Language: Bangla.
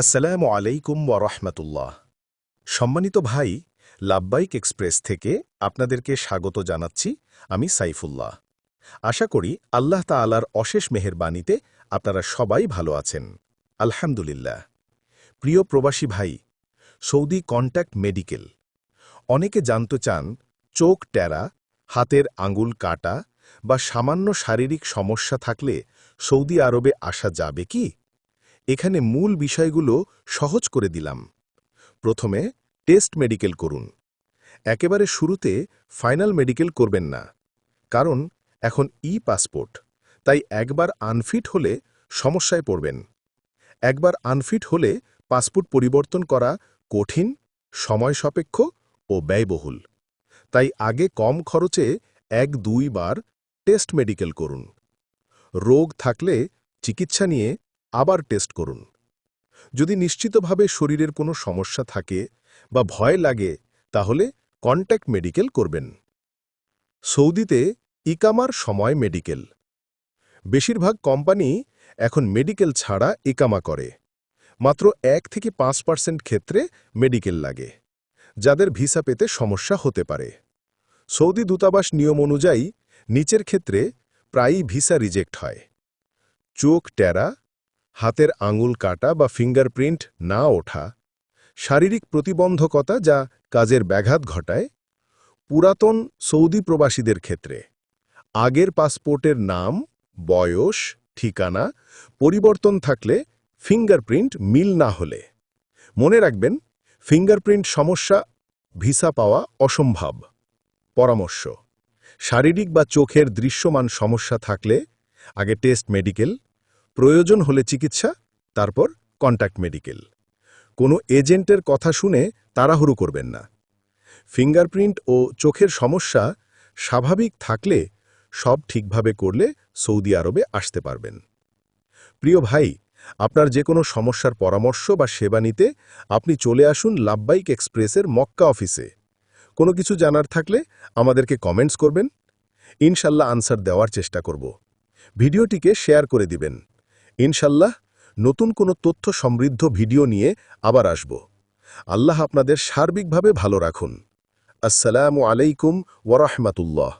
আসসালামু আলাইকুম ওরহমতুল্লাহ সম্মানিত ভাই লাব্বাইক এক্সপ্রেস থেকে আপনাদেরকে স্বাগত জানাচ্ছি আমি সাইফুল্লাহ। আশা করি আল্লাহ তাআলার অশেষ মেহেরবানীতে আপনারা সবাই ভালো আছেন। আলহামদুলিল্লাহ। প্রিয় প্রবাসী ভাই, সৌদি কন্ট্যাক্ট মেডিকেল। অনেকে জানতে চান, চোখ টেরা, হাতের আঙুল কাটা বা সামান্য শারীরিক সমস্যা থাকলে সৌদি আরবে আসা যাবে কি? এখানে মূল বিষয়গুলো সহজ করে দিলাম। প্রথমে, টেস্ট মেডিকেল করুন। একেবারে শুরুতে ফাইনাল মেডিকেল করবেন না, কারণ এখন ই পাসপোর্ট তাই একবার আনফিট হলে সমস্যায় পড়বেন। একবার আনফিট হলে পাসপোর্ট পরিবর্তন করা কঠিন, সময় সাপেক্ষ ও ব্যয়বহুল। তাই আগে কম খরচে এক দুই বার টেস্ট মেডিকেল করুন। রোগ থাকলে চিকিৎসা নিয়ে আবার টেস্ট করুন। যদি নিশ্চিতভাবে শরীরের কোনো সমস্যা থাকে বা ভয় লাগে, তাহলে কন্ট্যাক্ট মেডিকেল করবেন। সৌদিতে ইকামার সময় মেডিকেল। বেশিরভাগ কোম্পানি এখন মেডিকেল ছাড়া ইকামা করে। মাত্র এক থেকে পাঁচ পার্সেন্ট ক্ষেত্রে মেডিকেল লাগে, যাদের ভিসা পেতে সমস্যা হতে পারে। সৌদি দূতাবাস নিয়ম অনুযায়ী নিচের ক্ষেত্রে প্রায়ই ভিসা রিজেক্ট হয়। চোখ টেরা হাতের আঙুল কাটা বা ফিঙ্গারপ্রিন্ট না ওঠা, শারীরিক প্রতিবন্ধকতা যা কাজের ব্যাঘাত ঘটায়, পুরাতন সৌদি প্রবাসীদের ক্ষেত্রে, আগের পাসপোর্টের নাম, বয়স, ঠিকানা, পরিবর্তন থাকলে ফিঙ্গারপ্রিন্ট মিল না হলে। মনে রাখবেন ফিঙ্গারপ্রিন্ট সমস্যা, ভিসা পাওয়া অসম্ভব। পরামর্শ, শারীরিক বা চোখের দৃশ্যমান সমস্যা থাকলে, আগে টেস্ট মেডিকেল প্রয়োজন হলে চিকিৎসা, তারপর কন্ট্যাক্ট মেডিকেল কোনো এজেন্টের কথা শুনে তাড়াহুড়ো করবেন না। ফিঙ্গারপ্রিন্ট ও চোখের সমস্যা স্বাভাবিক থাকলে সব ঠিকভাবে করলে সৌদি আরবে আসতে পারবেন। প্রিয় ভাই, আপনার যে কোনো সমস্যার পরামর্শ বা সেবা নিতে আপনি চলে আসুন লাভবাইক এক্সপ্রেসের মক্কা অফিসে। কোনো কিছু জানার থাকলে আমাদেরকে কমেন্টস করবেন। ইনশাল্লাহ আনসার দেওয়ার চেষ্টা করব। ভিডিওটিকে শেয়ার করে দিবেন। ইনশাল্লাহ নতুন কোনো তথ্য সমৃদ্ধ ভিডিও নিয়ে আবার আসব। আল্লাহ আপনাদের সার্বিকভাবে ভালো রাখুন। আসসালামু আলাইকুম ওরহমাতুল্লাহ